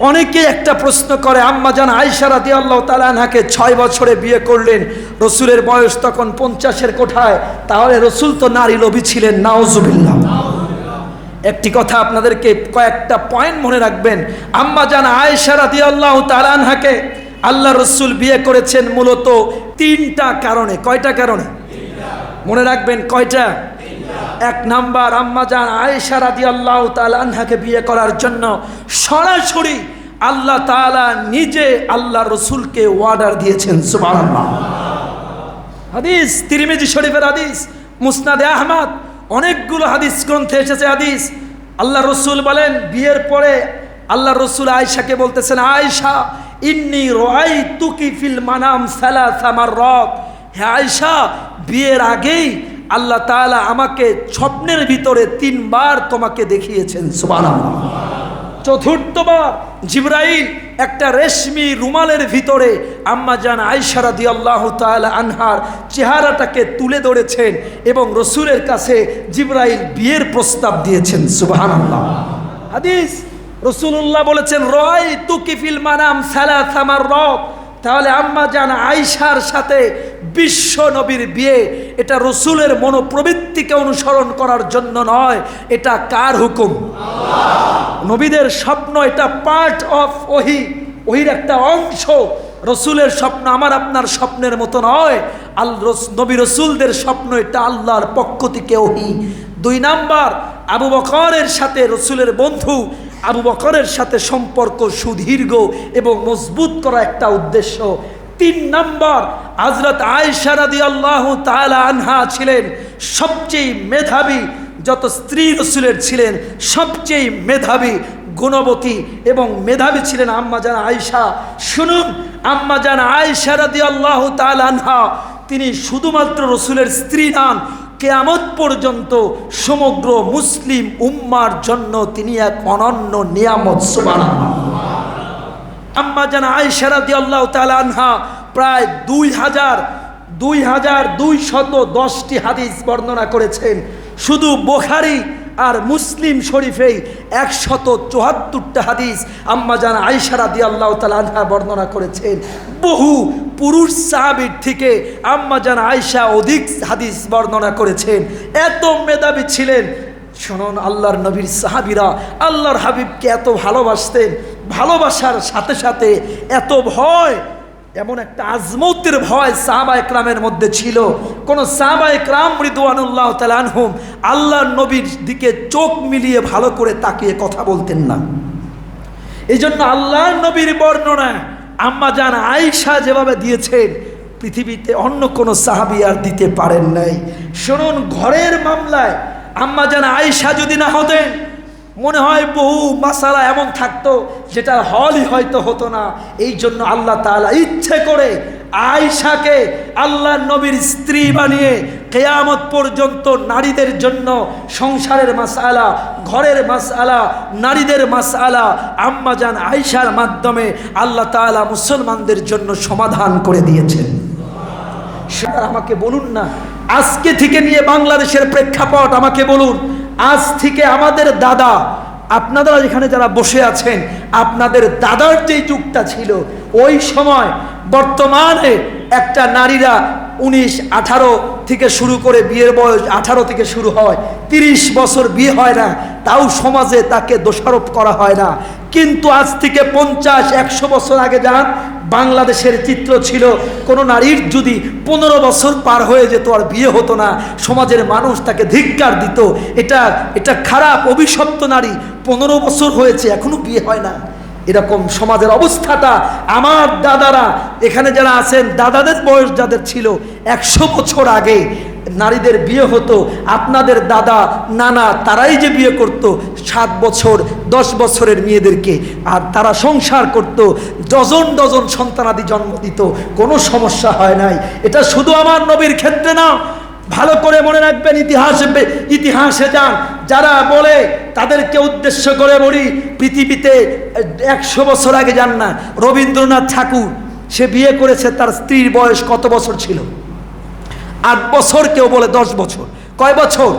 অনেকে একটা প্রশ্ন করে, আম্মা জান আয়সা রাদি আল্লাহ তালাহাকে ছয় বছরে বিয়ে করলেন, রসুলের বয়স তখন পঞ্চাশের কোঠায়, তাহলে রসুল তো নারী লোভী ছিলেন নাওজুবিল্লাহ একটি কথা আপনাদেরকে কয়েকটা পয়েন্ট মনে রাখবেন, আম্মা জান আয়েশা রাদি আল্লাহ তালানহাকে আল্লাহ রসুল বিয়ে করেছেন মূলত তিনটা কারণে, কয়টা কারণে? মনে রাখবেন কয়টা? এক নাম্বার, আম্মা জান আয়েশা রাদি আল্লাহ তালানহাকে বিয়ে করার জন্য সরাসরি আল্লাহ তাআলা নিজে আল্লাহ রসুলকে অর্ডার দিয়েছেন হাদিস, তিরিমিজি শরীফের হাদিস, মুসনাদে আহমদ, অনেকগুলো হাদিস গ্রন্থে এসেছে হাদিস। আল্লাহ রসুল বলেন, বিয়ের পরে আল্লাহ রসুল আয়সাকে বলতেছেন আয়সা ইন্নি রয় তুকি ফিল মানাম সালা সামার রক হে আয়সা বিয়ের আগেই আল্লাহ তাআলা আমাকে স্বপ্নের ভিতরে তিনবার তোমাকে দেখিয়েছেন, সুবহানাল্লাহ। চতুর্থবার জিব্রাইল একটা রেশমি রুমালের ভিতরে আম্মা জান আয়সারা দি আল্লাহ আনহার চেহারাটাকে তুলে ধরেছেন এবং রসুলের কাছে জিব্রাইল বিয়ের প্রস্তাব দিয়েছেন সুবাহান আল্লাহ হাদিস রসুল্লাহ বলেছেন রয় তুকিফিল মানাম সালা সামার রব তাহলে আম্মা জান আয়সার সাথে বিশ্ব নবীর বিয়ে এটা রসুলের মনোপ্রবৃত্তিকে অনুসরণ করার জন্য নয় এটা কার হুকুম? নবীদের স্বপ্ন এটা পার্ট অফ ওহি ওহির একটা অংশ রসুলের স্বপ্ন আমার আপনার স্বপ্নের মতো নয় আল নবী রসুলদের স্বপ্ন এটা আল্লাহর পক্ষ থেকে ওহি। দুই নাম্বার আবু বকরের সাথে রসুলের বন্ধু আবু বকরের সাথে সম্পর্ক সুদীর্ঘ এবং মজবুত করা একটা উদ্দেশ্য। তিন নাম্বার হজরত আয়সারাদি আল্লাহ তালা আনহা ছিলেন সবচেয়ে মেধাবী, যত স্ত্রী রসুলের ছিলেন সবচেয়ে মেধাবী, গুণবতী এবং মেধাবী ছিলেন আম্মা জান আয়সা শুনুন, আম্মা জান আয়সা রাদি আল্লাহ আনহা, তিনি শুধুমাত্র রসুলের স্ত্রী নান কেয়ামত পর্যন্ত সমগ্র মুসলিম উম্মার জন্য তিনি এক অনন্য নিয়ামত সুবান আম্মা জানা আয়সা রাদি আল্লাহ আনহা, প্রায় দুই হাজার দুই হাজার দুই শত দশটি হাদিস বর্ণনা করেছেন। শুধু বোখারি আর মুসলিম শরীফেই একশত চুয়াত্তরটা হাদিস আম্মা জান আয়সা রাদি আল্লাহ আনহা বর্ণনা করেছেন। বহু পুরুষ সাহাবির থেকে আম্মা জান আয়সা অধিক হাদিস বর্ণনা করেছেন। এত মেধাবী ছিলেন। শুনুন, আল্লাহর নবীর সাহাবিরা আল্লাহর হাবিবকে এত ভালোবাসতেন, ভালোবাসার সাথে সাথে এত ভয় এমন একটা আজমতের ভয় সাহাবা একরামের মধ্যে ছিল। কোন সাহাবা একরাম রিদওয়ানুল্লাহ তালানহুম আল্লাহ নবীর দিকে চোখ মিলিয়ে ভালো করে তাকিয়ে কথা বলতেন না। এই জন্য আল্লাহর নবীর বর্ণনা আম্মা জান আয়সা যেভাবে দিয়েছেন, পৃথিবীতে অন্য কোনো সাহাবি আর দিতে পারেন নাই। শুনুন, ঘরের মামলায় আম্মা জান আয়সা যদি না হতেন মনে হয় বহু মাসালা এমন থাকতো যেটা হলই হয়তো হতো না। এই জন্য আল্লাহ তাআলা ইচ্ছে করে আয়সাকে আল্লাহ নবীর স্ত্রী বানিয়ে কেয়ামত পর্যন্ত নারীদের জন্য সংসারের মাসআলা ঘরের মাসআলা নারীদের মাসআলা আম্মা জান আয়সার মাধ্যমে আল্লাহ তাআলা মুসলমানদের জন্য সমাধান করে দিয়েছেন। সেটা আমাকে বলুন না, আজকে থেকে নিয়ে বাংলাদেশের প্রেক্ষাপট আমাকে বলুন। আজ থেকে আমাদের দাদা, আপনারা যেখানে যারা বসে আছেন, আপনাদের দাদার যে যুগটা ছিল, ওই সময় বর্তমানে একটা নারীরা উনিশ, আঠারো থেকে শুরু করে বিয়ের বয়স আঠারো থেকে শুরু হয়, তিরিশ বছর বিয়ে হয় না, তাও সমাজে তাকে দোষারোপ করা হয় না। কিন্তু আজ থেকে পঞ্চাশ, একশো বছর আগে যান বাংলাদেশের চিত্র ছিল, কোনো নারীর যদি পনেরো বছর পার হয়ে যেত আর বিয়ে হতো না, সমাজের মানুষ তাকে ধিক্কার দিত। এটা এটা খারাপ, অভিশপ্ত নারী পনেরো বছর হয়েছে, এখনও বিয়ে হয় না। এরকম সমাজের অবস্থাটা আমার দাদারা, এখানে যারা আছেন, দাদাদের বয়স যাদের ছিল, একশো বছর আগে নারীদের বিয়ে হতো, আপনাদের দাদা, নানা তারাই যে বিয়ে করত, সাত বছর, দশ বছরের মেয়েদেরকে, আর তারা সংসার করত, ডজন ডজন সন্তানাদি জন্ম দিত, কোনো সমস্যা হয় নাই। এটা শুধু আমার নবীর ক্ষেত্রে না, ভালো করে মনে রাখবেন, ইতিহাসে ইতিহাসে যান, যারা বলে, তাদেরকে উদ্দেশ্য করে বলি, পৃথিবীতে একশো বছর আগে যান না, রবীন্দ্রনাথ ঠাকুর, সে বিয়ে করেছে, তার স্ত্রীর বয়স কত বছর ছিল? আট বছর কেউ বলে দশ বছর। কয় বছর?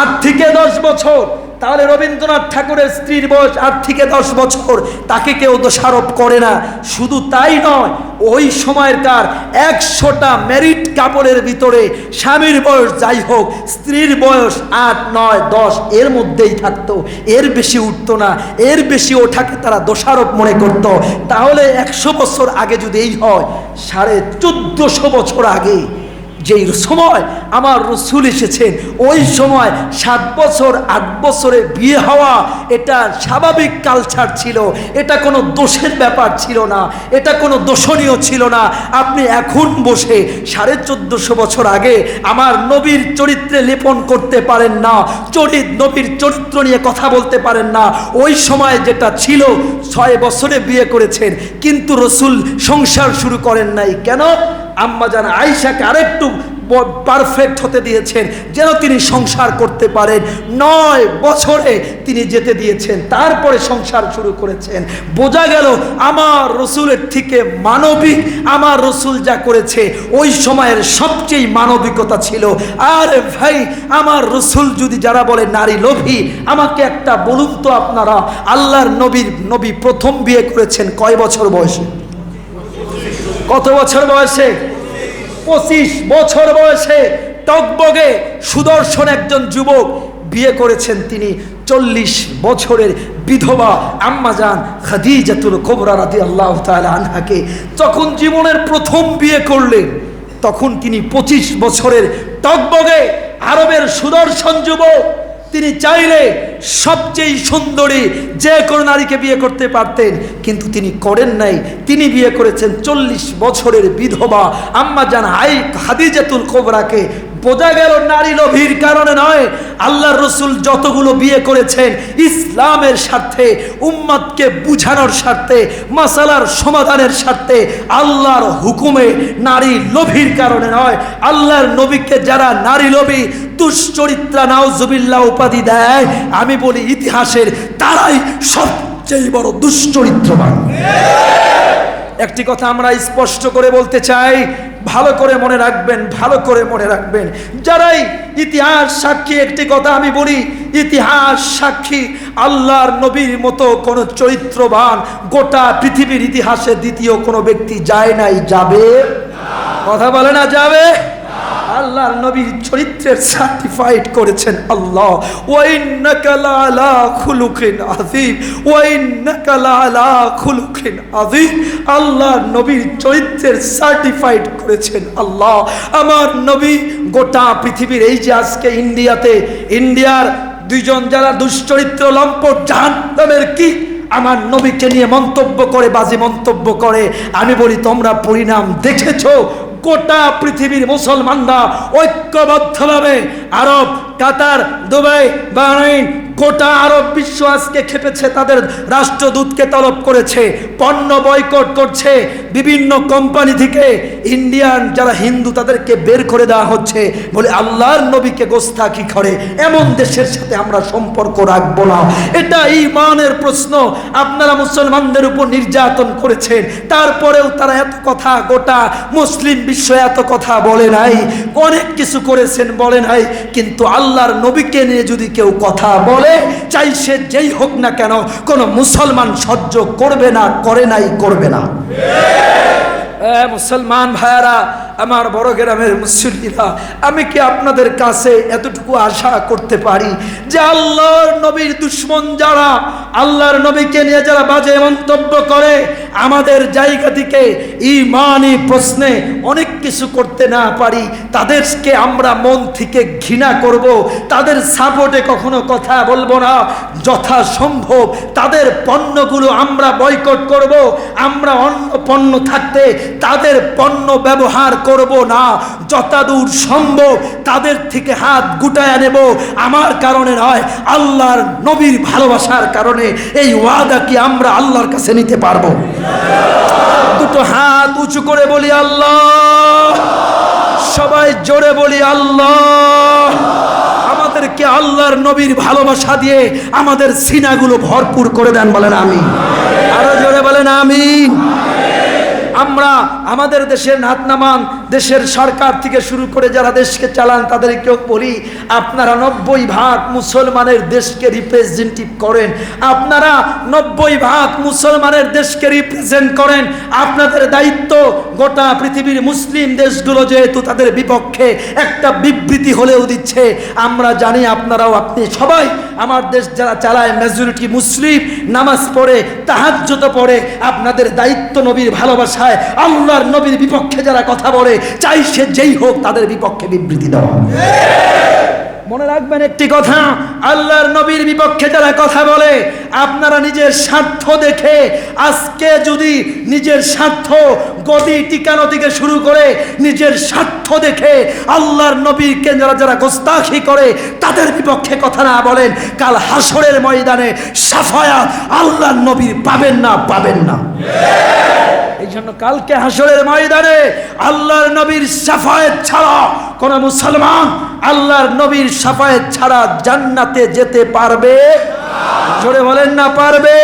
আট থেকে দশ বছর। তাহলে রবীন্দ্রনাথ ঠাকুরের স্ত্রীর বয়স আট থেকে দশ বছর। তাকে কেউ দোষারোপ করে না। শুধু তাই নয়, ওই সময়কার একশোটা মেরিট কাপড়ের ভিতরে স্বামীর বয়স যাই হোক, স্ত্রীর বয়স আট, নয়, দশ, এর মধ্যেই থাকতো। এর বেশি উঠতো না। এর বেশি ওঠাকে তারা দোষারোপ মনে করত। তাহলে একশো বছর আগে যদি এই হয়, সাড়ে চোদ্দশো বছর আগে যেই সময় আমার রসুল এসেছেন, ওই সময় সাত বছর, আট বছরে বিয়ে হওয়া এটা স্বাভাবিক কালচার ছিল। এটা কোনো দোষের ব্যাপার ছিল না। এটা কোনো দোষণীয় ছিল না। আপনি এখন বসে সাড়ে চোদ্দশো বছর আগে আমার নবীর চরিত্রে লেপন করতে পারেন না, চরিত নবীর চরিত্র নিয়ে কথা বলতে পারেন না। ওই সময় যেটা ছিল, ছয় বছরে বিয়ে করেছেন, কিন্তু রসুল সংসার শুরু করেন নাই। কেন? আম্মা জান আয়সাকে আরেকটু পারফেক্ট হতে দিয়েছেন, যেন তিনি সংসার করতে পারেন। নয় বছরে তিনি যেতে দিয়েছেন, তারপরে সংসার শুরু করেছেন। বোঝা গেল আমার রসুলের থেকে মানবিক, আমার রসুল যা করেছে, ওই সময়ের সবচেয়ে মানবিকতা ছিল। আর ভাই, আমার রসুল যদি যারা বলে নারী লোভী, আমাকে একটা বলুন তো আপনারা, আল্লাহর নবীর, নবী প্রথম বিয়ে করেছেন কয় বছর বয়সে? কত বছর বয়সে? পঁচিশ বছর বয়সে টকবগে সুদর্শন একজন যুবক বিয়ে করেছেন তিনি চল্লিশ বছরের বিধবা আম্মাজান খাদিজাতুল কোবরা রাদি আল্লাহ আনহাকে। যখন জীবনের প্রথম বিয়ে করলেন, তখন তিনি পঁচিশ বছরের টকবগে আরবের সুদর্শন যুবক। তিনি চাইলে সবচেয়ে সুন্দরী যে কোনো নারীকে বিয়ে করতে পারতেন, কিন্তু তিনি করেন নাই। তিনি বিয়ে করেছেন চল্লিশ বছরের বিধবা আম্মা জান আই হাদিজাতুল কোবরাকে। বোঝা গেল নারী লোভীর কারণে নয়। আল্লাহর রসুল যতগুলো বিয়ে করেছেন, ইসলামের স্বার্থে, উম্মাদকে বুঝানোর স্বার্থে, মাসালার সমাধানের স্বার্থে, আল্লাহর হুকুমে নারী লোভীর কারণে নয়। আল্লাহর নবীকে যারা নারী লোভী, দুশ্চরিত্রা নাউজুবিল্লাহ উপাধি দেয়, আমি বলি ইতিহাসের তারাই সবচেয়ে বড় দুশ্চরিত্রবান। একটি কথা আমরা স্পষ্ট করে বলতে চাই, ভালো করে মনে রাখবেন, ভালো করে মনে রাখবেন। যারাই ইতিহাস সাক্ষী, একটি কথা আমি বলি, ইতিহাস সাক্ষী, আল্লাহর নবীর মতো কোনো চরিত্রবান গোটা পৃথিবীর ইতিহাসে দ্বিতীয় কোনো ব্যক্তি যায় নাই, যাবে? কথা বলে না, যাবে? আল্লাহর নবীর চরিত্রের সার্টিফাইড করেছেন আল্লাহ। খুলুকিন লাআলা খুলুকিন আল্লাহর নবীর চরিত্রের সার্টিফাইড করেছেন আল্লাহ। আমার নবী গোটা পৃথিবীর এই যে আজকে ইন্ডিয়াতে, ইন্ডিয়ার দুইজন যারা দুশ্চরিত্র লম্পট জাহান্নামের কি, আমার নবীকে নিয়ে মন্তব্য করে, বাজে মন্তব্য করে। আমি বলি, তোমরা পরিণাম দেখেছ গোটা পৃথিবীর মুসলমানরা ঐক্যবদ্ধভাবে আরব, কাতার, দুবাই, বাহরাইন, গোটা আরব বিশ্ব আজকে খেপেছে, তাদের রাষ্ট্রদূতকে তলব করেছে, পণ্য বয়কট করছে, বিভিন্ন কোম্পানি থেকে ইন্ডিয়ান যারা হিন্দু তাদেরকে বের করে দেওয়া হচ্ছে, বলে আল্লাহর নবীকে গোস্তাকি করে, এমন দেশের সাথে আমরা সম্পর্ক রাখব না। এটা ইমানের প্রশ্ন, আপনারা মুসলমানদের উপর নির্যাতন করেছেন, তারপরেও তারা এত কথা, গোটা মুসলিম বিশ্ব এত কথা বলে নাই, অনেক কিছু করেছেন, বলে নাই কিন্তু আল্লাহর নবীকে নিয়ে যদি কেউ কথা বলে, চাই সে যেই হোক না কেন, কোনো মুসলমান সহ্য করবে না, করে নাই, করবে না। মুসলমান ভাইয়ারা আমার বড় গ্রামের মুসল্লিরা, আমি কি আপনাদের কাছে এতটুকু আশা করতে পারি যে আল্লাহর নবীর দুশ্মন যারা, আল্লাহর নবীকে নিয়ে যারা বাজে মন্তব্য করে, আমাদের জায়গা থেকে ইমানি প্রশ্নে অনেক কিছু করতে না পারি, তাদেরকে আমরা মন থেকে ঘৃণা করব, তাদের সাপোর্টে কখনো কথা বলব না, যথাসম্ভব তাদের পণ্যগুলো আমরা বয়কট করব, আমরা অন্য পণ্য থাকতে তাদের পণ্য ব্যবহার করব না। যতদূর সম্ভব তাদের থেকে হাত গুটায় নেব। আমার কারণে নয়, আল্লাহর নবীর ভালোবাসার কারণে এই ওয়াদা কি আমরা আল্লাহর কাছে নিতে পারব? দুটো হাত উঁচু করে বলি, আল্লাহ। সবাই জোরে বলি, আল্লাহ। আমাদেরকে আল্লাহর নবীর ভালোবাসা দিয়ে আমাদের সিনাগুলো ভরপুর করে দেন বলেন আমি আরও জোরে বলেন আমি আমরা আমাদের দেশের নাত নামান দেশের সরকার থেকে শুরু করে যারা দেশকে চালান তাদেরকেও বলি, আপনারা নব্বই ভাগ মুসলমানের দেশকে রিপ্রেজেন্টেটিভ করেন। আপনারা নব্বই ভাগ মুসলমানের দেশকে রিপ্রেজেন্ট করেন। আপনাদের দায়িত্ব গোটা পৃথিবীর মুসলিম দেশগুলো যেহেতু তাদের বিপক্ষে একটা বিবৃতি হলেও দিচ্ছে, আমরা জানি আপনারাও আপনি সবাই আমার দেশ যারা চালায় মেজরিটি মুসলিম, নামাজ পড়ে তাহাজ্জত পড়ে, আপনাদের দায়িত্ব নবীর ভালোবাসায় আল্লাহর নবীর বিপক্ষে যারা কথা বলে, চাই সে যেই হোক তাদের বিপক্ষে বিবৃতি দেওয়া মনে রাখবেন একটি কথা, আল্লাহর নবীর বিপক্ষে যারা কথা বলে, আপনারা নিজের স্বার্থ দেখে, আজকে যদি নিজের স্বার্থ গদি টিকানো থেকে শুরু করে নিজের স্বার্থ দেখে আল্লাহর নবীকে যারা যারা গোস্তাখি করে, তাদের বিপক্ষে কথা না বলেন, কাল হাসরের ময়দানে সাফায়াত আল্লাহর নবীর পাবেন না পাবেন না। এই জন্য কালকে হাসরের ময়দানে আল্লাহর নবীর সাফায়েত ছাড়া কোন মুসলমান আল্লাহর নবীর সাফায়েত ছাড়া জান্নাতে যেতে পারবে? জোরে বলেন না, পারবে।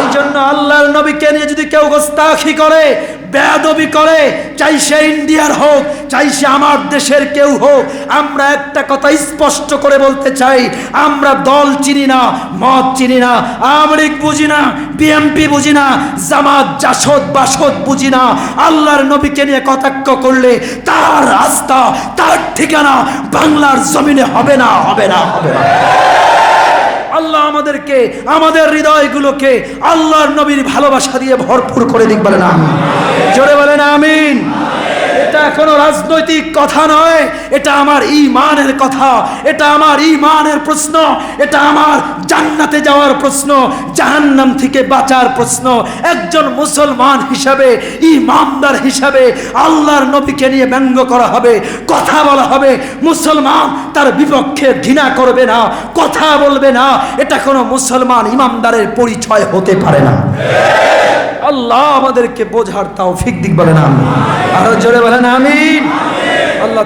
এই জন্য আল্লাহর নবীকে নিয়ে যদি কেউ গোস্তাখি করে বেয়াদবি করে, চাই সে ইন্ডিয়ার হোক, চাই সে আমার দেশের কেউ হোক। আমরা একটা কথা স্পষ্ট করে বলতে চাই, আমরা দল চিনি না, মত চিনি না আমরিক বুঝি না বিএমপি বুঝি না, জামাত, জাসদ, বাসদ বুঝি না। আল্লাহর নবীকে নিয়ে কটাক্ষ করলে তার রাস্তা, তার ঠিকানা বাংলার জমিনে হবে না হবে না হবে না। আল্লাহ আমাদেরকে, আমাদের হৃদয়গুলোকে আল্লাহর নবীর ভালোবাসা দিয়ে ভরপুর করে দিক বলেন, আমিন। জোরে বলেন, আমিন। এটা কোনো রাজনৈতিক কথা নয়। এটা আমার ইমানের কথা। এটা আমার ইমানের প্রশ্ন। এটা আমার জান্নাতে যাওয়ার প্রশ্ন। জাহান্নাম থেকে বাঁচার প্রশ্ন। একজন মুসলমান হিসাবে ইমানদার হিসাবে আল্লাহর নবীকে নিয়ে ব্যঙ্গ করা হবে, কথা বলা হবে। মুসলমান তার বিপক্ষে ঘৃণা করবে না, কথা বলবে না। এটা কোনো মুসলমান ইমামদারের পরিচয় হতে পারে না। আল্লাহ আমাদেরকে বোঝার তাও ফিক দিক বলেন আমি আরও জোরে বলেন আমি আল্লাহ